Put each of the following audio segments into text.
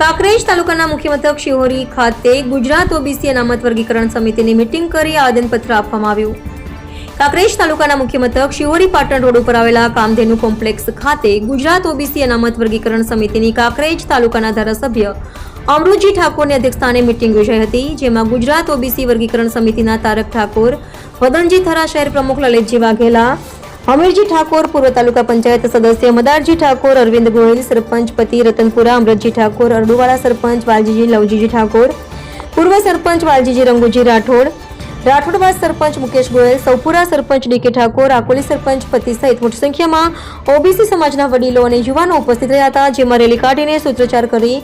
કાંકરેજ તાલુકાના મુખ્ય મથક શિહોરી ખાતે ગુજરાત ઓબીસી અનામત વર્ગીકરણ સમિતિની મિટિંગ કરી આવેદનપત્ર આપવામાં આવ્યું. કાંકરેજ તાલુકાના મુખ્ય મથક શિહોરી પાટણ રોડ ઉપર આવેલા કામધેનુ કોમ્પ્લેક્સ ખાતે ગુજરાત ઓબીસી અનામત વર્ગીકરણ સમિતિની કાંકરેજ તાલુકાના ધારાસભ્ય અમૃતજી ઠાકોરની અધ્યક્ષસ્થાને મિટિંગ યોજાઈ હતી, જેમાં ગુજરાત ઓબીસી વર્ગીકરણ સમિતિના તારક ઠાકોર, વદનજી થરા શહેર પ્રમુખ લલિતજી વાઘેલા હમીરજી ઠાકોર, પૂર્વ તાલુકા પંચાયત સદસ્ય મદારજી ઠાકોર, અરવિંદ ગોહિલ, સરપંચ પતિ રતનપુરા, અમરતજી ઠાકોર અરડુવાળા સરપંચ વાલજીજી લવજીજી ઠાકોર, પૂર્વ સરપંચ વાલજીજી રંગુજી રાઠોડ રાઠોડવાસ સરપંચ મુકેશ ગોયલ, સૌપુરા સરપંચ ડીકે ઠાકોર, આકોલી સરપંચ પતિ સહિત મોટી સંખ્યામાં ઓબીસી સમાજના વડીલો અને યુવાનો ઉપસ્થિત રહ્યા હતા, જેમાં રેલી કાઢીને સૂત્રોચ્ચાર કરી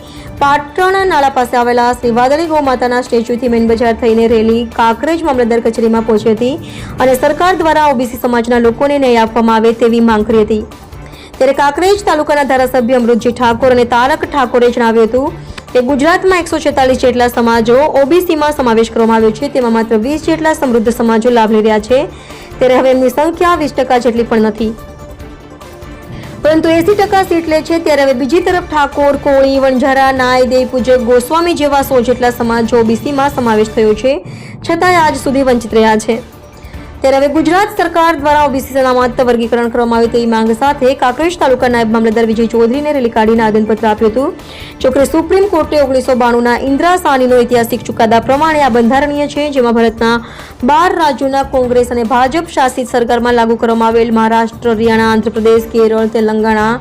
પાટણ નાળા પાસે આવેલા શ્રી વાદળી ગૌમાતાના સ્ટેચ્યુથી મેન બજાર થઈને રેલી કાંકરેજ મામલતદાર કચેરીમાં પહોંચી હતી અને સરકાર દ્વારા ઓબીસી સમાજના લોકોને ન્યાય આપવામાં આવે તેવી માંગ કરી હતી. ત્યારે કાંકરેજ તાલુકાના ધારાસભ્ય અમૃતજી ઠાકોર અને તારક ઠાકોરે જણાવ્યું હતું કે ગુજરાતમાં એકસો છેતાલીસ જેટલા સમાજો ઓબીસીમાં સમાવેશ કરવામાં આવ્યો છે, તેમાં માત્ર વીસ જેટલા સમૃદ્ધ સમાજો લાભ લઈ રહ્યા છે. ત્યારે હવે એમની સંખ્યા વીસ ટકા જેટલી પણ નથી. પરંતુ એસી ટકા સીટ લે છે, ત્યારે હવે બીજી તરફ ઠાકોર, કોળી, વણઝારા, નાય, દેવ પૂજક, ગોસ્વામી જેવા સો જેટલા સમાજો ઓબીસીમાં સમાવેશ થયો છે, છતાંય આજ સુધી વંચિત રહ્યા છે. ત્યારે હવે ગુજરાત સરકાર દ્વારા ઓબીસી અનામત વર્ગીકરણ કરવામાં આવે તેવી માંગ સાથે કાંકરેજ તાલુકા નાયબ મામલતદાર વિજય ચૌધરીને રેલી કાઢીને આવેદનપત્ર આપ્યું હતું. જોકે સુપ્રીમ કોર્ટે ઓગણીસો બાણુંના ઇન્દ્રા સાનીનો ઐતિહાસિક ચુકાદા પ્રમાણે આ બંધારણીય છે, જેમાં ભારતના બાર રાજ્યોના કોંગ્રેસ અને ભાજપ શાસિત સરકારમાં લાગુ કરવામાં આવેલ મહારાષ્ટ્ર, હરિયાણા, આંધ્રપ્રદેશ, કેરળ, તેલંગાણા,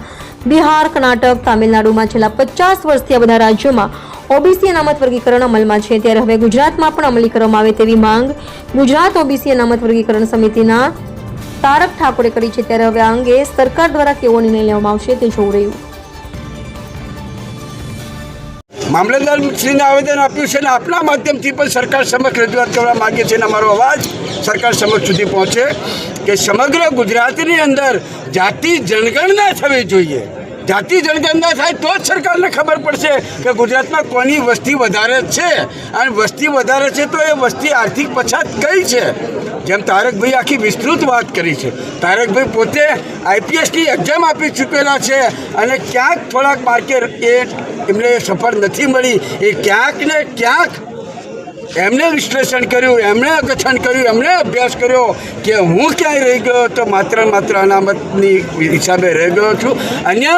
બિહાર, કર્ણાટક, તામિલનાડુમાં છેલ્લા પચાસ વર્ષથી આ બધા રાજ્યોમાં ઓબીસી અનામત વર્ગીકરણ અમલમાં છે. ત્યારે હવે ગુજરાતમાં પણ અમલી કરવામાં આવે તેવી માંગ ગુજરાત ઓબીસી અનામત વર્ગીકરણ સમિતિના તારક ઠાકોરે કરી છે. ત્યારે હવે આ અંગે સરકાર દ્વારા કેવો નિર્ણય લેવામાં આવશે તે જોવું રહ્યું. મામલતદાર શ્રીને આવેદન આપ્યું છે અને આપના માધ્યમથી પણ સરકાર સમક્ષ રજૂઆત કરવા માગીએ છીએ અને અમારો અવાજ સરકાર સમક્ષ સુધી પહોંચે કે સમગ્ર ગુજરાતની અંદર જાતિ જનગણના થવી જોઈએ. જાતિ જનગણના થાય તો જ સરકારને ખબર પડશે કે ગુજરાતમાં કોની વસ્તી વધારે છે. અને વસ્તી વધારે છે તો એ વસ્તી આર્થિક પછાત કઈ છે? જેમ તારકભાઈ આખી વિસ્તૃત વાત કરી છે. તારકભાઈ પોતે આઈપીએસની એક્ઝામ આપી ચૂકેલા છે અને ક્યાંક થોડાક માર્કે એ એમને સફળ નથી મળી. એ ક્યાંક ને ક્યાંક એમને વિશ્લેષણ કર્યું, એમણે કથન કર્યું, એમણે અભ્યાસ કર્યો કે હું ક્યાંય રહી ગયો તો માત્ર માત્ર અનામતની હિસાબે રહી ગયો છું. અન્ય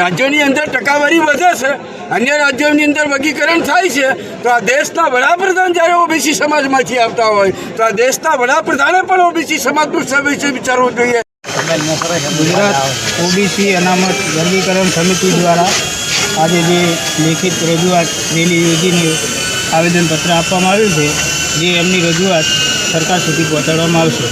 રાજ્યોની અંદર ટકાવારી વધે છે, અન્ય રાજ્યોની અંદર વર્ગીકરણ થાય છે, તો આ દેશના વડાપ્રધાન જ્યારે ઓબીસી સમાજમાંથી આવતા હોય, તો આ દેશના વડાપ્રધાને પણ ઓબીસી સમાજનું વિશે વિચારવું જોઈએ. ગુજરાત ઓબીસી અનામત વર્ગીકરણ સમિતિ દ્વારા આજે જે લેખિત રજૂઆત રેલી યોજીને આવેદનપત્ર આપવામાં આવ્યું છે, જે એમની રજૂઆત સરકાર સુધી પહોંચાડવામાં આવશે.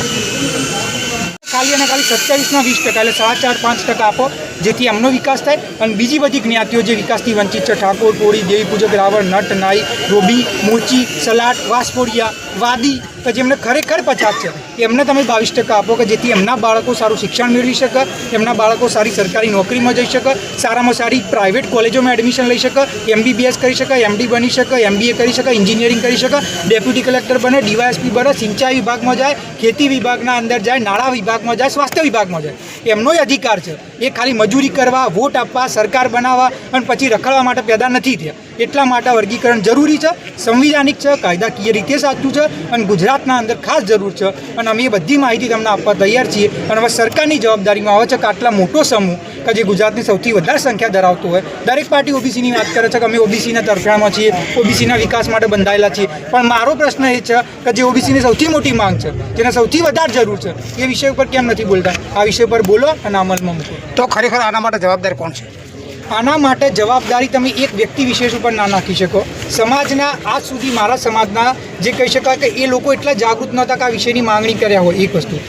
ખાલી અને ખાલી સત્યાવીસમાં વીસ ટકા એટલે સાત ચાર પાંચ ટકા આપો. જેથી એમનો વિકાસ થાય. અને બીજી બધી જ્ઞાતિઓ જે વિકાસથી વંચિત છે, ઠાકોર, કોળી, દેવી પૂજક, રાવણ, નટ, નાઈ ધોબી મોચી સલાટ વાસપોડિયા વાદી, કે જેમને ખરેખર પછાત છે. એમને તમે બાવીસ ટકા આપો કે જેથી એમના બાળકો સારું શિક્ષણ મેળવી શકે, એમના બાળકો સારી સરકારી નોકરીમાં જઈ શકે, સારામાં સારી પ્રાઇવેટ કોલેજોમાં એડમિશન લઈ શકે, એમબીબીએસ કરી શકે, એમડી બની શકે, એમબીએ કરી શકે, એન્જિનિયરિંગ કરી શકે, ડેપ્યુટી કલેક્ટર બને, ડીવાયએસપી બને, સિંચાઈ વિભાગમાં જાય, ખેતી વિભાગના અંદર જાય નાણાં વિભાગમાં જાય, સ્વાસ્થ્ય વિભાગમાં જાય. એમનોય અધિકાર છે. એ ખાલી મજૂરી કરવા, વોટ આપવા, સરકાર બનાવવા અને પછી રખડવા માટે પેદા નથી થયા. એટલા માટે વર્ગીકરણ જરૂરી છે, સંવિધાનિક છે, કાયદાકીય રીતે સાચું છે અને ગુજરાતના અંદર ખાસ જરૂર છે. અને અમે એ બધી માહિતી તમને આપવા તૈયાર છીએ. અને હવે સરકારની જવાબદારીમાં આવે છે કે આટલા મોટો સમૂહ કે જે ગુજરાતની સૌથી વધારે સંખ્યા ધરાવતો હોય, દરેક પાર્ટી ઓબીસીની વાત કરે છે કે અમે ઓબીસીના તરફેણમાં છીએ, ઓબીસીના વિકાસ માટે બંધાયેલા છીએ. પણ મારો પ્રશ્ન એ છે કે જે ઓબીસીની સૌથી મોટી માંગ છે, જેને સૌથી વધારે જરૂર છે, એ વિષય ઉપર કેમ નથી બોલતા? આ વિષય પર બોલો અને અમલમાં મૂકો. તો ખરેખર આના માટે જવાબદાર કોણ છે? આના માટે જવાબદારી તમે એક વ્યક્તિ વિશેષ ઉપર ના નાખી શકો. સમાજના, આજ સુધી મારા સમાજના જે કહી શકાય કે એ લોકો એટલા જાગૃત નહોતા કે આ વિષયની માંગણી કર્યા હોય એક વસ્તુ.